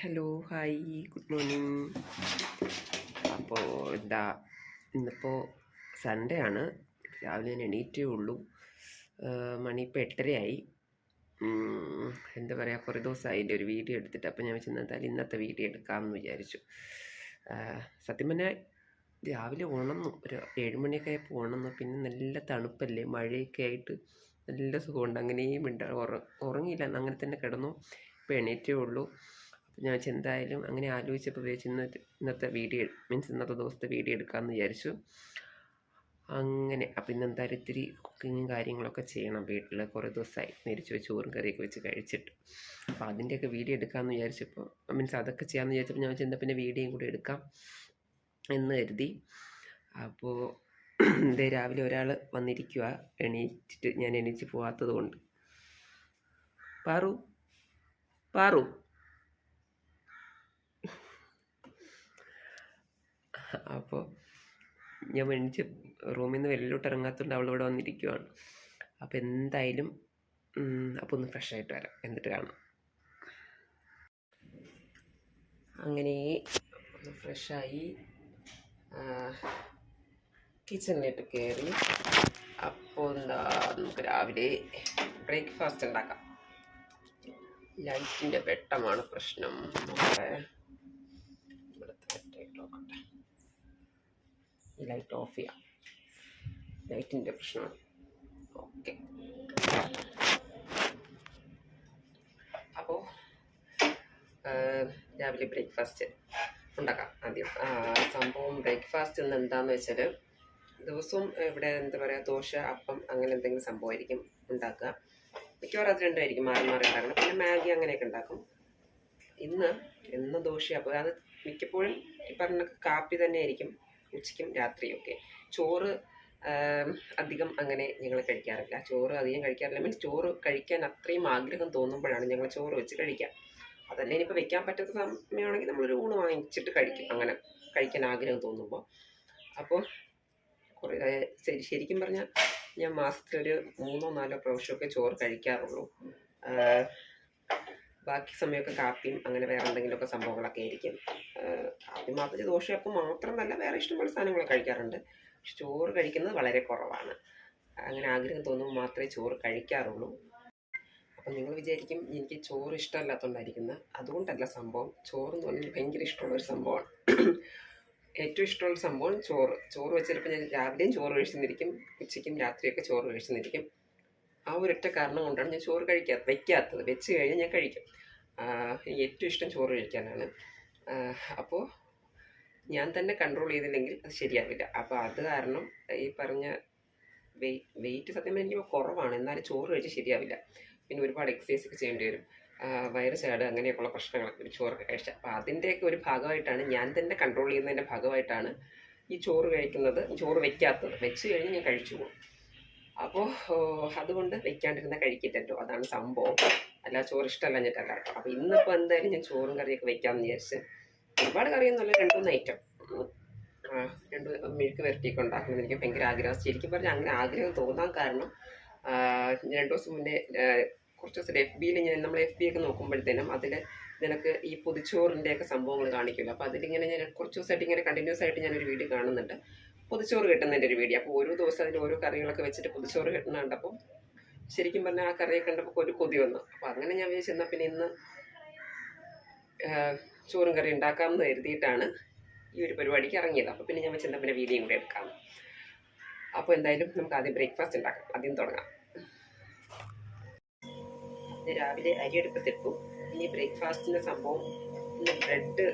Hello hi good morning. അപ്പോൾ എന്താ ഇന്നിപ്പോൾ സൺഡേ ആണ്. രാവിലെ ഞാൻ എണീറ്റേ ഉള്ളൂ. മണി ഇപ്പോൾ എട്ടരയായി. എന്താ പറയുക കുറേ ദിവസമായി എന്റെ ഒരു വീഡിയോ എടുത്തിട്ട്. അപ്പോൾ ഞാൻ എന്തായാലും ഇന്നത്തെ വീഡിയോ എടുക്കാമെന്ന് വിചാരിച്ചു. സത്യം പറഞ്ഞാൽ രാവിലെ ഉണന്നു ഒരു ഏഴുമണിയൊക്കെ ആയപ്പോൾ ഉണന്നു പിന്നെ നല്ല തണുപ്പല്ലേ മഴയൊക്കെ ആയിട്ട് നല്ല സുഖമുണ്ട്. അങ്ങനെയും ഉണ്ട്. ഉറ ഉറങ്ങിയില്ല. അങ്ങനെ തന്നെ കിടന്നു. ഇപ്പോൾ എണീറ്റേ ഉള്ളൂ. ഞാൻ എന്തായാലും അങ്ങനെ ആലോചിച്ചപ്പോൾ വിചാരിച്ചു ഇന്ന് ഇന്നത്തെ വീഡിയോ മീൻസ് ഇന്നത്തെ ദിവസത്തെ വീഡിയോ എടുക്കാമെന്ന് വിചാരിച്ചു. അങ്ങനെ അപ്പം ഇന്ന് എന്തായാലും ഇത്തിരി കുക്കിങ്ങും കാര്യങ്ങളൊക്കെ ചെയ്യണം വീട്ടിൽ കുറേ ദിവസമായി നേരിച്ച് വെച്ച് ചോറും കറിയൊക്കെ വെച്ച് കഴിച്ചിട്ട്. അപ്പോൾ അതിന്റെയൊക്കെ വീഡിയോ എടുക്കാമെന്ന് വിചാരിച്ചപ്പോൾ മീൻസ് അതൊക്കെ ചെയ്യാമെന്ന് വിചാരിച്ചപ്പോൾ ഞാൻ എന്താ പിന്നെ വീഡിയോയും കൂടി എടുക്കാം എന്ന് കരുതി. അപ്പോൾ ഇതേ രാവിലെ ഒരാൾ വന്നിരിക്കുക എണീറ്റിട്ട് ഞാൻ എണീച്ച് പോകാത്തത് കൊണ്ട് പാറു? പാറു? അപ്പോൾ ഞാൻ മേടിച്ച് റൂമിൽ നിന്ന് വെളിയിലോട്ട് ഇറങ്ങാത്തതുകൊണ്ട് അവൾ ഇവിടെ വന്നിരിക്കുവാണ്. അപ്പോൾ എന്തായാലും അപ്പോൾ ഒന്ന് ഫ്രഷ് ആയിട്ട് വരാം. എന്നിട്ട് കാണാം. അങ്ങനെ ഒന്ന് ഫ്രഷായി കിച്ചണിലോട്ട് കയറി അപ്പോൾ എന്താ നമുക്ക് രാവിലെ ബ്രേക്ക്ഫാസ്റ്റ് ഉണ്ടാക്കാം. ലൈറ്റിന്റെ വെട്ടമാണ് പ്രശ്നം. നമ്മുടെ ലൈറ്റ് ഓഫ് ചെയ്യാം ലൈറ്റിന്റെ പ്രശ്നമാണ് ഓക്കെ അപ്പോൾ രാവിലെ ബ്രേക്ക്ഫാസ്റ്റ് ഉണ്ടാക്കാം ആദ്യം. സംഭവം ബ്രേക്ക്ഫാസ്റ്റ് ഇന്ന് എന്താന്ന് വെച്ചാൽ ദിവസവും ഇവിടെ എന്താ പറയുക ദോശ അപ്പം അങ്ങനെ എന്തെങ്കിലും സംഭവമായിരിക്കും ഉണ്ടാക്കുക. മിക്കവാറും അത് രണ്ടായിരിക്കും മാറി മാറി ഉണ്ടാക്കണം. പിന്നെ മാഗി അങ്ങനെയൊക്കെ ഉണ്ടാക്കും. ഇന്ന് എന്നും ദോശയാണ് അപ്പോൾ അത് മിക്കപ്പോഴും ഈ പറഞ്ഞ കാപ്പി തന്നെ ആയിരിക്കും ഉച്ചയ്ക്കും രാത്രിയും ഒക്കെ ചോറ് അധികം അങ്ങനെ ഞങ്ങൾ കഴിക്കാറില്ല. ചോറ് അധികം കഴിക്കാറില്ല. മീൻസ് ചോറ് കഴിക്കാൻ അത്രയും ആഗ്രഹം തോന്നുമ്പോഴാണ് ഞങ്ങൾ ചോറ് വെച്ച് കഴിക്കുക അതല്ല ഇനിയിപ്പോൾ വെക്കാൻ പറ്റാത്ത സമയമാണെങ്കിൽ നമ്മളൊരു ഊണ് വാങ്ങിച്ചിട്ട് കഴിക്കും. അങ്ങനെ കഴിക്കാൻ ആഗ്രഹം തോന്നുമ്പോൾ അപ്പോൾ കുറേ ശരിക്കും പറഞ്ഞാൽ ഞാൻ മാസത്തിലൊരു മൂന്നോ നാലോ പ്രാവശ്യമൊക്കെ ചോറ് കഴിക്കാറുള്ളൂ. ബാക്കി സമയമൊക്കെ കാപ്പിയും അങ്ങനെ വേറെ എന്തെങ്കിലുമൊക്കെ സംഭവങ്ങളൊക്കെ ആയിരിക്കും. മാത്രം ദോശയപ്പം മാത്രമല്ല വേറെ ഇഷ്ടംപോലെ സാധനങ്ങൾ കഴിക്കാറുണ്ട്. പക്ഷെ ചോറ് കഴിക്കുന്നത് വളരെ കുറവാണ്. അങ്ങനെ ആഗ്രഹം തോന്നുമ്പോൾ മാത്രമേ ചോറ് കഴിക്കാറുള്ളൂ. അപ്പം നിങ്ങൾ വിചാരിക്കും എനിക്ക് ചോറ് ഇഷ്ടമല്ലാത്തതുകൊണ്ടായിരിക്കുന്നത് അതുകൊണ്ടല്ല സംഭവം. ചോറ് എന്ന് പറഞ്ഞാൽ ഭയങ്കര ഇഷ്ടമുള്ള ഒരു സംഭവമാണ്. ഏറ്റവും ഇഷ്ടമുള്ള സംഭവം ചോറ്. ചോറ് വെച്ച് ഞാൻ രാവിലെയും ചോറ് കഴിച്ചെന്നിരിക്കും ഉച്ചയ്ക്കും രാത്രിയൊക്കെ ചോറ് കഴിച്ചെന്നിരിക്കും ആ ഒരൊറ്റ കാരണം കൊണ്ടാണ് ഞാൻ ചോറ് കഴിക്കാത്തത് വെക്കാത്തത്. വെച്ച് കഴിഞ്ഞാൽ ഞാൻ കഴിക്കും. ഏറ്റവും ഇഷ്ടം ചോറ് കഴിക്കാനാണ്. അപ്പോൾ ഞാൻ തന്നെ കൺട്രോൾ ചെയ്തില്ലെങ്കിൽ അത് ശരിയാവില്ല. അപ്പോൾ അത് കാരണം ഈ പറഞ്ഞ വെയിറ്റ് വെയിറ്റ് സത്യം എനിക്ക് കുറവാണ്. എന്നാലും ചോറ് കഴിച്ച് ശരിയാവില്ല. പിന്നെ ഒരുപാട് എക്സസൈസ് ഒക്കെ ചെയ്യേണ്ടി വരും. വയറ് ചാട് അങ്ങനെയൊക്കെയുള്ള പ്രശ്നങ്ങളൊക്കെ ഒരു ചോറൊക്കെ കഴിച്ച. അപ്പോൾ അതിന്റെയൊക്കെ ഒരു ഭാഗമായിട്ടാണ് ഞാൻ തന്നെ കൺട്രോൾ ചെയ്യുന്നതിന്റെ ഭാഗമായിട്ടാണ് ഈ ചോറ് കഴിക്കുന്നത്. ചോറ് വെക്കാത്തത്. വെച്ച് കഴിഞ്ഞ് ഞാൻ കഴിച്ചു പോകും. അപ്പോൾ അതുകൊണ്ട് വെക്കാണ്ടിരുന്ന കഴിക്കില്ലല്ലോ അതാണ് സംഭവം. അല്ല ചോറ് ഇഷ്ടമല്ലഞ്ഞിട്ടല്ല കേട്ടോ അപ്പോൾ ഇന്നിപ്പോൾ എന്തായാലും ഞാൻ ചോറും കറിയൊക്കെ വെക്കാമെന്ന് വിചാരിച്ച് ഒരുപാട് കറിയൊന്നുമല്ല രണ്ടുമൂന്ന് ഐറ്റം രണ്ട് മെഴുക്ക് വരട്ടിയൊക്കെ ഉണ്ടാക്കണം എനിക്ക് ഭയങ്കര ആഗ്രഹം. ശരിക്കും പറഞ്ഞാൽ അങ്ങനെ ആഗ്രഹം തോന്നാൻ കാരണം രണ്ടു ദിവസം മുന്നേ കുറച്ച് ദിവസം എഫ് ബിയിൽ ഞാൻ നമ്മൾ എഫ് ബി ഒക്കെ നോക്കുമ്പോഴത്തേനും അതിൽ നിനക്ക് ഈ പൊതിച്ചോറിന്റെ ഒക്കെ സംഭവങ്ങൾ കാണിക്കില്ല അപ്പോൾ അതിലിങ്ങനെ ഞാൻ കുറച്ച് ദിവസമായിട്ട് ഇങ്ങനെ കണ്ടിന്യൂസ് ആയിട്ട് ഞാനൊരു വീഡിയോ കാണുന്നുണ്ട്. പൊതിച്ചോറ് കിട്ടുന്നതിന്റെ ഒരു വീഡിയോ. അപ്പോൾ ഓരോ ദിവസം അതിൽ ഓരോ കറികളൊക്കെ വെച്ചിട്ട് പൊതിച്ചോറ് കിട്ടുന്ന കണ്ടപ്പോൾ ശരിക്കും പറഞ്ഞാൽ ആ കറിയൊക്കെ കണ്ടപ്പോൾ ഒരു കൊതി വന്നു. അപ്പോൾ അങ്ങനെ ഞാൻ വിചാരിച്ചു എന്നാൽ പിന്നെ ഇന്ന് ചോറും കറി ഉണ്ടാക്കാമെന്ന് കരുതിയിട്ടാണ് ഈ ഒരു പരിപാടിക്ക് ഇറങ്ങിയത്. അപ്പോൾ പിന്നെ ഞാൻ വെച്ചെന്താ പിന്നെ വീതിയും കൂടെ എടുക്കാം. അപ്പോൾ എന്തായാലും നമുക്ക് ആദ്യം ബ്രേക്ക്ഫാസ്റ്റ് ഉണ്ടാക്കാം. ആദ്യം തുടങ്ങാം. രാവിലെ അരി എടുപ്പത്തിട്ടു ഇനി ബ്രേക്ക്ഫാസ്റ്റിന്റെ സംഭവം ഇന്ന് ബ്രെഡ്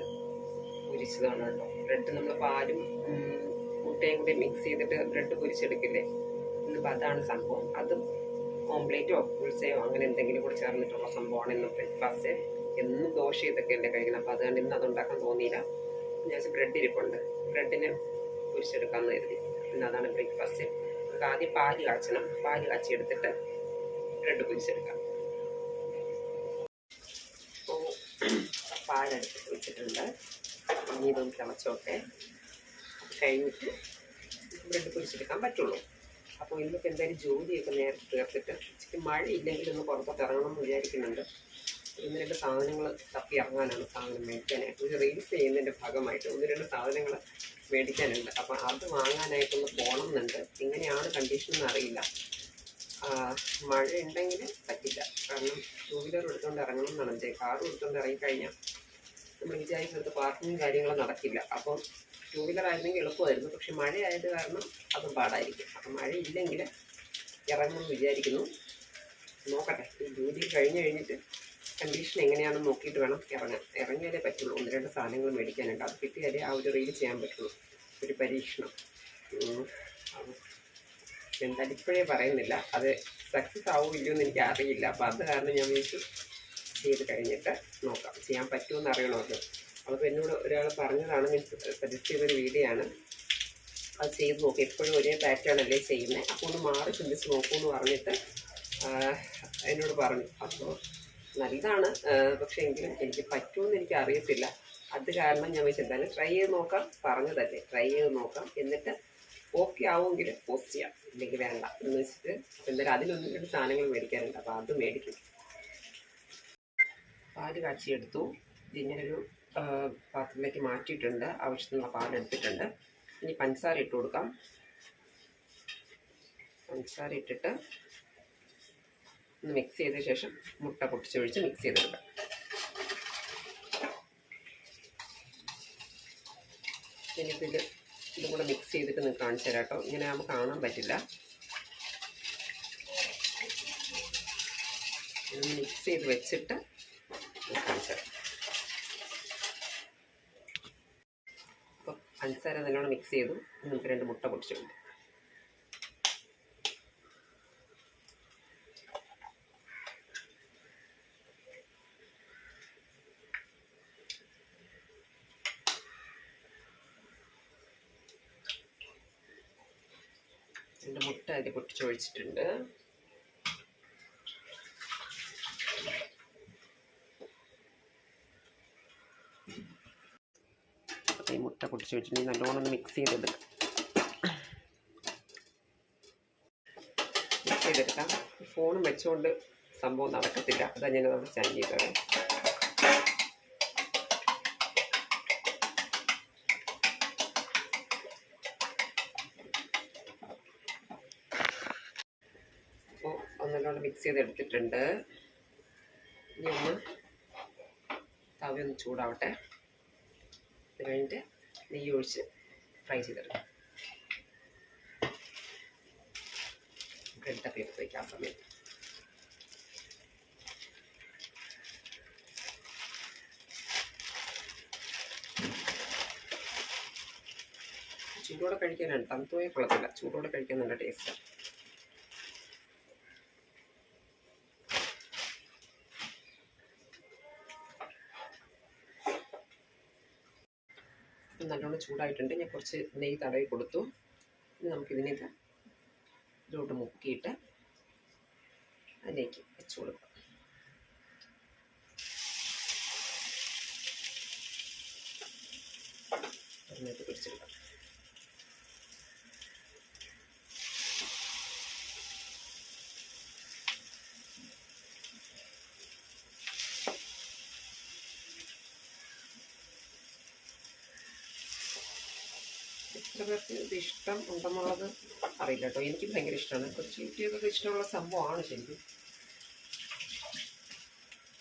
പൊരിച്ചതാണ് കേട്ടോ. ബ്രെഡ് നമ്മൾ പാലും മുട്ടയും കൂടി മിക്സ് ചെയ്തിട്ട് ബ്രെഡ് പൊരിച്ചെടുക്കില്ലേ? ഇന്നിപ്പോൾ അതാണ് സംഭവം. അതും ഓംപ്ലേറ്റോ പുൽസയോ അങ്ങനെ എന്തെങ്കിലും കൂടി ചേർന്നിട്ടുള്ള സംഭവമാണ് ഇന്ന് ബ്രേക്ക്ഫാസ്റ്റ് എന്നും ദോശ ഇതൊക്കെ എന്റെ കഴിക്കണം? അപ്പോൾ അതുകൊണ്ട് ഇന്ന് അതുണ്ടാക്കാൻ തോന്നിയില്ല. ഞാൻ ബ്രെഡ് ഇരിപ്പുണ്ട്. ബ്രെഡിന് പൊരിച്ചെടുക്കാമെന്ന് കരുതി. പിന്നെ അതാണ് ബ്രേക്ക്ഫാസ്റ്റ് നമുക്ക് ആദ്യം പാൽ കാച്ചണം. പാൽ കാച്ചി എടുത്തിട്ട് ബ്രെഡ് പൊരിച്ചെടുക്കാം. അപ്പോൾ പാലെടുത്ത് പൊരിച്ചിട്ടുണ്ട് ഇനി തിളച്ചോട്ടെ. കഴിഞ്ഞിട്ട് ബ്രെഡ് പൊരിച്ചെടുക്കാൻ പറ്റുള്ളൂ. അപ്പോൾ ഇന്നിപ്പോൾ എന്തായാലും ജോലിയൊക്കെ നേരത്തെ തീർത്തിട്ട് മഴ ഇല്ലെങ്കിൽ ഒന്ന് പുറത്തോട്ട് ഇറങ്ങണം എന്ന് വിചാരിക്കുന്നുണ്ട്. ഒന്ന് രണ്ട് സാധനങ്ങൾ തപ്പി ഇറങ്ങാനാണ് സാധനം മേടിക്കാനായിട്ട്. ഒരു റീൽസ് ചെയ്യുന്നതിന്റെ ഭാഗമായിട്ട് ഒന്ന് രണ്ട് സാധനങ്ങൾ മേടിക്കാനുണ്ട്. അപ്പം അത് വാങ്ങാനായിട്ടൊന്ന് പോകണം എന്നുണ്ട് എങ്ങനെയാണ് കണ്ടീഷൻ എന്ന് അറിയില്ല. ആ, മഴ ഉണ്ടെങ്കിൽ പറ്റില്ല. കാരണം ടൂ വീലർ എടുത്തുകൊണ്ട് ഇറങ്ങണം എന്നാണ് എന്റെ കാർ എടുത്തുകൊണ്ട് ഇറങ്ങിക്കഴിഞ്ഞാൽ നമ്മൾ വിചാരിച്ചെടുത്ത് പാർക്കിങ്ങും കാര്യങ്ങളും നടക്കില്ല. അപ്പം ടൂ വീലർ ആയിരുന്നെങ്കിൽ എളുപ്പമായിരുന്നു. പക്ഷെ മഴയായത് കാരണം അതും പാടായിരിക്കും. അപ്പം മഴയില്ലെങ്കിൽ ഇറങ്ങുമെന്ന് വിചാരിക്കുന്നു. നോക്കട്ടെ. ഈ ജോലി കഴിഞ്ഞ് കഴിഞ്ഞിട്ട് കണ്ടീഷൻ എങ്ങനെയാണെന്ന് നോക്കിയിട്ട് വേണം ഇറങ്ങാൻ. ഇറങ്ങിയാലേ പറ്റുള്ളൂ. ഒന്ന് രണ്ട് സാധനങ്ങൾ മേടിക്കാനുണ്ട്. അത് കിട്ടിയാലേ ആ ഒരു റീൽ ചെയ്യാൻ പറ്റുള്ളൂ. ഒരു പരീക്ഷണം. എന്തായാലും ഇപ്പോഴേ പറയുന്നില്ല. അത് സക്സസ് ആവുമോ ഇല്ലയോ എന്ന് എനിക്ക് അറിയില്ല. അപ്പം അത് കാരണം ഞാൻ വിളിച്ചു. ചെയ്ത് കഴിഞ്ഞിട്ട് നോക്കാം. ചെയ്യാൻ പറ്റുമെന്ന് അറിയണമല്ലോ. അപ്പോൾ എന്നോട് ഒരാൾ പറഞ്ഞതാണ്. ഞാൻ സജസ്റ്റ് ചെയ്തൊരു വീഡിയോ ആണ്. അത് ചെയ്ത് നോക്കി. എപ്പോഴും ഒരേ പാറ്റേൺ അല്ലേ ചെയ്യുന്നത് അപ്പോൾ ഒന്ന് മാറി ചിന്തിച്ച് നോക്കൂ എന്ന് പറഞ്ഞിട്ട് എന്നോട് പറഞ്ഞു. അപ്പോൾ നല്ലതാണ്. പക്ഷേ എങ്കിലും എനിക്ക് പറ്റുമെന്ന് എനിക്ക് അറിയത്തില്ല. അത് കാരണം ഞാൻ വെച്ച് എന്തായാലും ട്രൈ ചെയ്ത് നോക്കാം. പറഞ്ഞതല്ലേ ട്രൈ ചെയ്ത് നോക്കാം. എന്നിട്ട് ഓക്കെ ആവുമെങ്കിൽ പോസ്റ്റ് ചെയ്യാം. ഇല്ലെങ്കിൽ വേണ്ട എന്ന് വെച്ചിട്ട് എന്തായാലും അതിലൊന്നും രണ്ട് സാധനങ്ങൾ മേടിക്കാറുണ്ട് അപ്പോൾ അത് മേടിക്കും. പാൽ കാച്ചിയെടുത്തു. ഇതിങ്ങനൊരു ഒരു പാത്രത്തിലേക്ക് മാറ്റിയിട്ടുണ്ട്. ആവശ്യത്തിനുള്ള പാൽ എടുത്തിട്ടുണ്ട്. ഇനി പഞ്ചസാര ഇട്ട് കൊടുക്കാം. പഞ്ചസാര ഇട്ടിട്ട് ഒന്ന് മിക്സ് ചെയ്ത ശേഷം മുട്ട പൊട്ടിച്ചൊഴിച്ച് മിക്സ് ചെയ്തെടുക്കാം ഇനിയിപ്പോൾ ഇത് ഇതും കൂടെ മിക്സ് ചെയ്തിട്ട് നിങ്ങൾക്ക് കാണിച്ചു തരാം കേട്ടോ ഇങ്ങനെ ആകുമ്പോൾ കാണാൻ പറ്റില്ല. മിക്സ് ചെയ്ത് വെച്ചിട്ട് കാണിച്ചു തരാം. അപ്പം പഞ്ചസാര നല്ലോണം മിക്സ് ചെയ്തു. നമുക്ക് രണ്ട് മുട്ട പൊട്ടിച്ചിട്ടുണ്ട് രണ്ട് മുട്ട അതിൽ പൊട്ടിച്ചൊഴിച്ചിട്ടുണ്ട്. ഈ മുട്ട പൊട്ടിച്ച് വെച്ചിട്ടുണ്ടെങ്കിൽ നല്ലോണം ഒന്ന് മിക്സ് ചെയ്തെടുക്കാം. മിക്സ് ചെയ്തെടുക്കാം. ഫോണും വെച്ചുകൊണ്ട് സംഭവം നടക്കത്തില്ല. അതാ ഞാൻ അവിടെ സ്റ്റാൻഡ് ചെയ്തത്. ഒന്നല്ലോണം മിക്സ് ചെയ്തെടുത്തിട്ടുണ്ട്. ഇനി ഒന്ന് തവി ഒന്ന് ചൂടാവട്ടെ. അത് കഴിഞ്ഞിട്ട് നെയ്യ് ഒഴിച്ച് ഫ്രൈ ചെയ്തെടുക്കാം. ബ്രെഡൊക്കെ പേപ്പർ വയ്ക്കാം ആ സമയത്ത് ചൂടോടെ കഴിക്കാനാണ്. തണുത്തുപോയ കുളത്തില്ല ചൂടോടെ കഴിക്കാൻ നല്ല ടേസ്റ്റാണ് നല്ലോണം ചൂടായിട്ടുണ്ട്. ഞാൻ കുറച്ച് നെയ്യ് തടവി കൊടുത്തു. ഇനി നമുക്കിതിനൊക്കെ ഇതിലോട്ട് മുക്കിയിട്ട് അതിലേക്ക് വെച്ചു കൊടുക്കാം. പിടിച്ചെടുക്കാം. എത്ര ഇത് ഇഷ്ടം ഉണ്ടെന്നുള്ളത് അറിയില്ല കേട്ടോ. എനിക്ക് ഭയങ്കര ഇഷ്ടമാണ്. കുറച്ച് കുട്ടികൾക്കൊക്കെ ഇഷ്ടമുള്ള സംഭവമാണ് ശരിക്കും.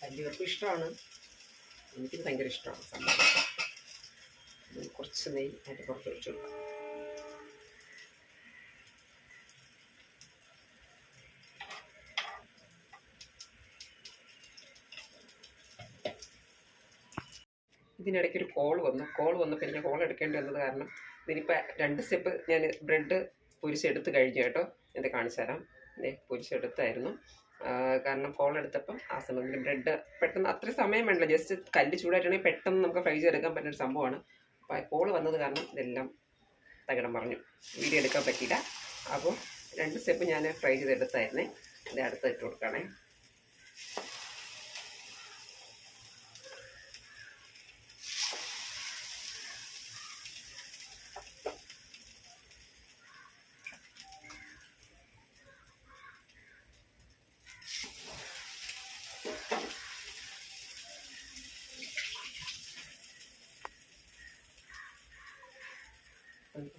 വലിയവർക്കും ഇഷ്ടമാണ്. എനിക്കും ഭയങ്കര ഇഷ്ടമാണ് സംഭവം. കുറച്ച് നെയ്യ് അതിന്റെ പുറത്ത് വെച്ചു ഇതിനിടയ്ക്ക് ഒരു കോൾ വന്നു. കോൾ വന്നപ്പോൾ എനിക്ക് കോൾ എടുക്കേണ്ടി വന്നത് കാരണം ഇതിനിപ്പോൾ രണ്ട് സ്റ്റെപ്പ് ഞാൻ ബ്രെഡ് പൊരിച്ചെടുത്ത് കഴിഞ്ഞു കേട്ടോ. ഇത് കാണിച്ചു തരാം. പൊരിച്ചെടുത്തായിരുന്നു. കാരണം കോൾ എടുത്തപ്പം ആ സമയത്ത് ബ്രെഡ് പെട്ടെന്ന് അത്ര സമയം വേണ്ട ജസ്റ്റ് കല്ല് ചൂടായിട്ടുണ്ടെങ്കിൽ പെട്ടെന്ന് നമുക്ക് ഫ്രൈ ചെയ്തെടുക്കാൻ പറ്റുന്ന ഒരു സംഭവമാണ്. അപ്പോൾ കോൾ വന്നത് കാരണം ഇതെല്ലാം തകിടം പറഞ്ഞു. വീഡിയോ എടുക്കാൻ പറ്റിയില്ല. അപ്പോൾ രണ്ട് സ്റ്റെപ്പ് ഞാൻ ഫ്രൈ ചെയ്തെടുത്തായിരുന്നേ. ഇത് അടുത്ത് ഇട്ട് കൊടുക്കണേ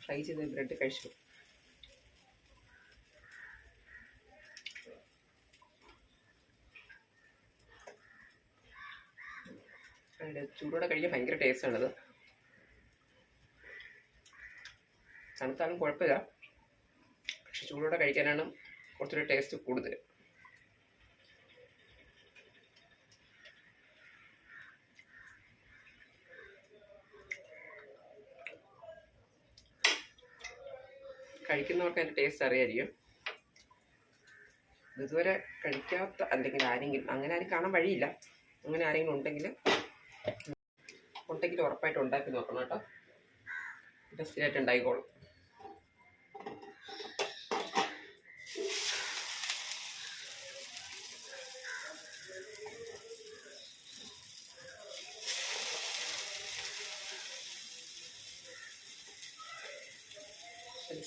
ഫ്രൈ ചെയ്ത ബ്രെഡ് കഴിച്ചു. അതിന്റെ ചൂടോടെ കഴിക്കാൻ ഭയങ്കര ടേസ്റ്റാണത് തണുത്താലും കുഴപ്പമില്ല. പക്ഷെ ചൂടോടെ കഴിക്കാനാണ് കുറച്ചുകൂടി ടേസ്റ്റ് കൂടുതൽ. കഴിക്കുന്നവർക്ക് അതിന്റെ ടേസ്റ്റ് അറിയായിരിക്കും. ഇതുവരെ കഴിക്കാത്ത അല്ലെങ്കിൽ ആരെങ്കിലും അങ്ങനെ ആരും കാണാൻ വഴിയില്ല. അങ്ങനെ ആരെങ്കിലും ഉണ്ടെങ്കിൽ ഉണ്ടെങ്കിൽ ഉറപ്പായിട്ട് ഉണ്ടാക്കി നോക്കണം കേട്ടോ. ബെസ്റ്റായിട്ട് ഉണ്ടായിക്കോളും.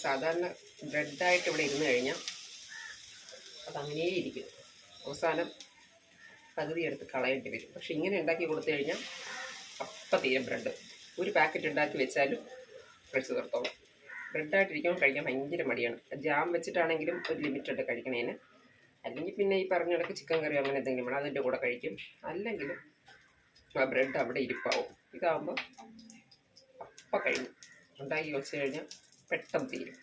സാധാരണ ബ്രെഡായിട്ട് ഇവിടെ ഇരുന്ന് കഴിഞ്ഞാൽ അതങ്ങനെ ഇരിക്കും. അവസാനം പകുതി എടുത്ത് കളയേണ്ടി വരും. പക്ഷെ ഇങ്ങനെ ഉണ്ടാക്കി കൊടുത്തു കഴിഞ്ഞാൽ അപ്പം തീരും ബ്രെഡ്. ഒരു പാക്കറ്റ് ഉണ്ടാക്കി വെച്ചാലും കഴിച്ചു തീർത്തോളാം. ബ്രെഡായിട്ടിരിക്കുമ്പോൾ കഴിക്കാൻ ഭയങ്കര മടിയാണ്. ജാം വെച്ചിട്ടാണെങ്കിലും ഒരു ലിമിറ്റ് ഉണ്ട് കഴിക്കണേന്. അല്ലെങ്കിൽ പിന്നെ ഈ പറഞ്ഞ കണക്ക് ചിക്കൻ കറി അങ്ങനെ എന്തെങ്കിലും വേണം അതിന്റെ കൂടെ കഴിക്കും. അല്ലെങ്കിൽ ആ ബ്രെഡ് അവിടെ ഇരിപ്പാവും. ഇതാകുമ്പോൾ അപ്പം കഴിഞ്ഞു ഉണ്ടാക്കി വെച്ച് കഴിഞ്ഞാൽ പെട്ടെന്ന് തീരും.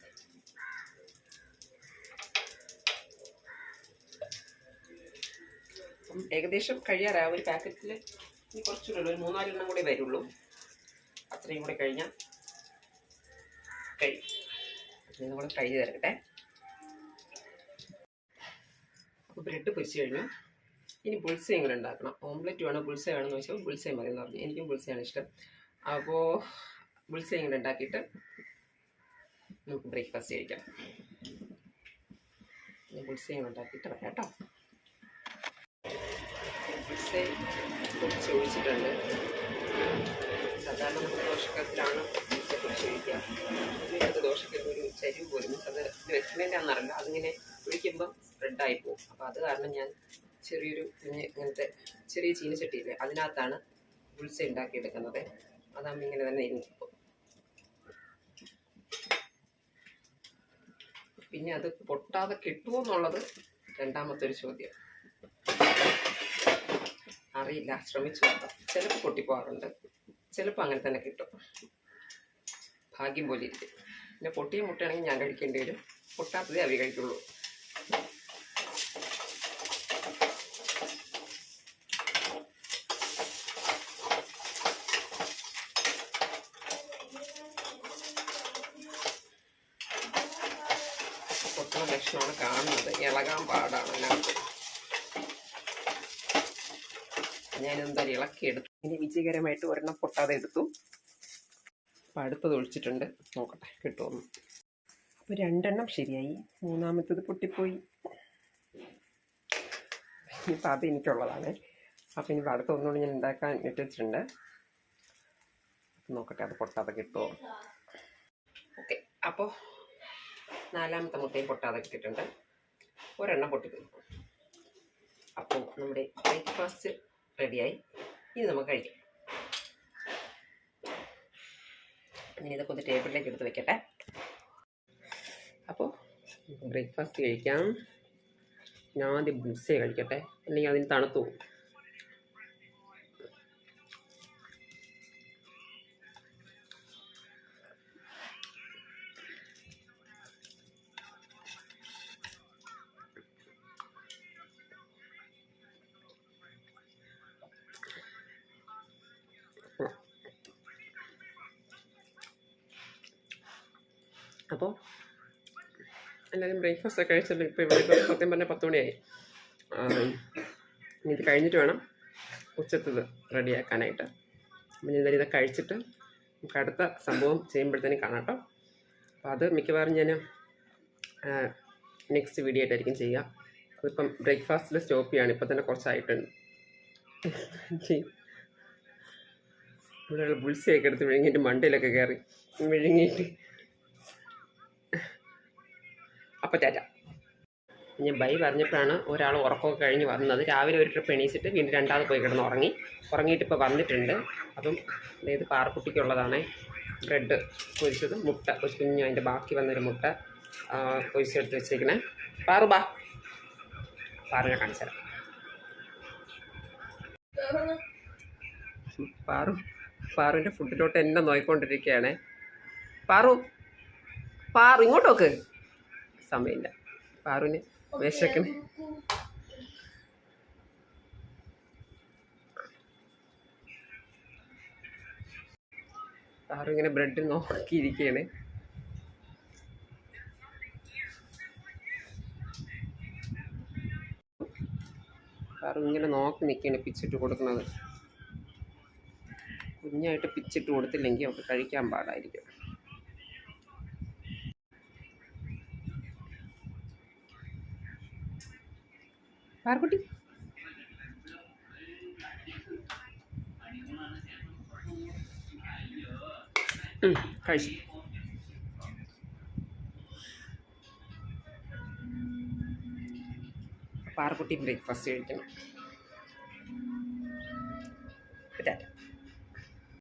അപ്പം ഏകദേശം കഴിയാറായ. ഒരു പാക്കറ്റിൽ ഇനി കുറച്ചുകൂടെ ഒരു മൂന്നാലെണ്ണം കൂടെ വരുള്ളൂ. അത്രയും കൂടെ കഴിഞ്ഞാൽ കഴിയും. ഇതും കൂടെ കഴിഞ്ഞ് തരട്ടെ അപ്പോൾ ബ്രെഡ് പൊരിച്ച് കഴിഞ്ഞു. ഇനി ബുൾസയും കൂടെ ഉണ്ടാക്കണം. ഓംലെറ്റ് വേണോ പുൾസ വേണമെന്ന് വെച്ചാൽ ബുൾസയും മതി എന്ന് പറഞ്ഞു. എനിക്കും പുൾസയാണ് ഇഷ്ടം. അപ്പോൾ ബുൾസയും കൂടെ ഉണ്ടാക്കിയിട്ട് നമുക്ക് ബ്രേക്ക്ഫാസ്റ്റ് കഴിക്കാം. ബുൾസയും ഉണ്ടാക്കിയിട്ട് വരാം കേട്ടോ. ബുൾസൈ കുറച്ച് ഒഴിച്ചിട്ടുണ്ട്. സാധാരണ നമ്മൾ ദോഷക്കത്തിലാണ് കുറച്ച് ഒഴിക്കുക. ഇതിനകത്ത് ദോഷക്കൊക്കെ ഒരു ചരിവ് പോലും അത് അന്നറിയില്ല അതിങ്ങനെ ഒഴിക്കുമ്പോൾ സ്പ്രെഡായി പോകും. അപ്പോൾ അത് കാരണം ഞാൻ ചെറിയൊരു കുഞ്ഞ് ഇങ്ങനത്തെ ചെറിയ ചീനച്ചട്ടിയില്ലേ അതിനകത്താണ് ബുൾസൈ ഉണ്ടാക്കിയെടുക്കുന്നത്. അതാകുമ്പോൾ ഇങ്ങനെ തന്നെ ഇരുന്നിപ്പോൾ പിന്നെ അത് പൊട്ടാതെ കിട്ടുമോ എന്നുള്ളത് രണ്ടാമത്തെ ഒരു ചോദ്യം. അറിയില്ല ശ്രമിച്ചു നോക്കാം. ചിലപ്പോൾ പൊട്ടിപ്പോകാറുണ്ട്. ചിലപ്പോൾ അങ്ങനെ തന്നെ കിട്ടും. ഭാഗ്യം പോലെ ഇരിക്കും. പിന്നെ പൊട്ടിയ മുട്ടയാണെങ്കിൽ ഞാൻ കഴിക്കേണ്ടി വരും. പൊട്ടാത്തതേ അവ കഴിക്കുള്ളൂ. ഞാൻ ഇളക്കി എടുത്തു. ഇനി വിജയകരമായിട്ട് ഒരെണ്ണം പൊട്ടാതെ എടുത്തു. അപ്പം അടുത്തത് ഒഴിച്ചിട്ടുണ്ട്. നോക്കട്ടെ കിട്ടുമെന്ന് അപ്പോൾ രണ്ടെണ്ണം ശരിയായി. മൂന്നാമത്തത് പൊട്ടിപ്പോയി. ഇനിയിപ്പോൾ അത് എനിക്കുള്ളതാണ്. അപ്പോൾ ഇനിയിപ്പോൾ അടുത്ത ഒന്നുകൂടി ഞാൻ ഉണ്ടാക്കാൻ ഇട്ടിട്ടുണ്ട് നോക്കട്ടെ അത് പൊട്ടാതെ കിട്ടുമോ ഓക്കെ അപ്പോൾ നാലാമത്തെ മുട്ടയും പൊട്ടാതെ കിട്ടിയിട്ടുണ്ട്. ഒരെണ്ണം പൊട്ടിപ്പോയി. അപ്പോൾ നമ്മുടെ ബ്രേക്ക്ഫാസ്റ്റ് റെഡിയായി. ഇനി നമുക്ക് കഴിക്കാം. ഞാൻ ഇതൊക്കെ ഒന്ന് ടേബിളിലേക്ക് എടുത്ത് വെക്കട്ടെ. അപ്പോൾ ബ്രേക്ക്ഫാസ്റ്റ് കഴിക്കാം. ഞാൻ ആദ്യം ബുൾസേ കഴിക്കട്ടെ. അല്ലെങ്കിൽ അതിന് തണുത്തു പോകും. അപ്പോൾ എല്ലാവരും ബ്രേക്ക്ഫാസ്റ്റ് ഒക്കെ കഴിച്ചല്ലോ ഇപ്പോൾ ഇവിടെ സത്യം പറഞ്ഞാൽ പത്ത് മണിയായി. ഇത് കഴിഞ്ഞിട്ട് വേണം ഉച്ചത്തത് റെഡിയാക്കാനായിട്ട്. അപ്പം ഞാൻ ഇതൊക്കെ കഴിച്ചിട്ട് നമുക്ക് അടുത്ത സംഭവം ചെയ്യുമ്പോഴത്തേനും കാണാം കേട്ടോ. അപ്പോൾ അത് മിക്കവാറും ഞാൻ നെക്സ്റ്റ് വീഡിയോ ആയിട്ടായിരിക്കും ചെയ്യുക. അതിപ്പം ബ്രേക്ക്ഫാസ്റ്റിൽ സ്റ്റോപ്പ് ചെയ്യാണ്. ഇപ്പം തന്നെ കുറച്ചായിട്ടുണ്ട്. ഇവിടെയുള്ള ബുൾസിയൊക്കെ എടുത്ത് വിഴുങ്ങിയിട്ട് മണ്ടയിലൊക്കെ കയറി വിഴുങ്ങിയിട്ട് അപ്പം ടാറ്റ ഞാൻ ബൈ പറഞ്ഞപ്പോഴാണ് ഒരാൾ ഉറക്കമൊക്കെ കഴിഞ്ഞ് വന്നത്. രാവിലെ ഒരു ട്രിപ്പ് എണീച്ചിട്ട് വീണ്ടും രണ്ടാമത് പോയി കിടന്ന് ഉറങ്ങി. ഉറങ്ങിയിട്ട് ഇപ്പോൾ വന്നിട്ടുണ്ട്. അപ്പം ഇത് പാറക്കുട്ടിക്കുള്ളതാണ്. ബ്രെഡ് പൊരിച്ചത് മുട്ട ഒരു കുഞ്ഞു അതിന്റെ ബാക്കി വന്നൊരു മുട്ട പൊരിച്ചെടുത്ത് വെച്ചേക്കണേ പാറു ബാ. പാറിനെ കാണിച്ചു തരാം. പാറു പാറുവിന്റെ ഫുഡിലോട്ട് എന്നെ നോയിക്കൊണ്ടിരിക്കുകയാണ്. പാറു പാറു ഇങ്ങോട്ട് നോക്ക്. സമയമില്ല. പാറുവിന് വിശക്കണ. പാറു ഇങ്ങനെ ബ്രെഡ് നോക്കിയിരിക്കുകയാണ് പാറു ഇങ്ങനെ നോക്കി നിൽക്കുകയാണ് പിച്ചിട്ട് കൊടുക്കുന്നത്. കുഞ്ഞായിട്ട് പിച്ചിട്ട് കൊടുത്തില്ലെങ്കിൽ അവർക്ക് കഴിക്കാൻ പാടായിരിക്കും. പാർക്കുട്ടി ഉം, കഴിച്ചു പാറക്കുട്ടി ബ്രേക്ക്ഫാസ്റ്റ് കഴിക്കണം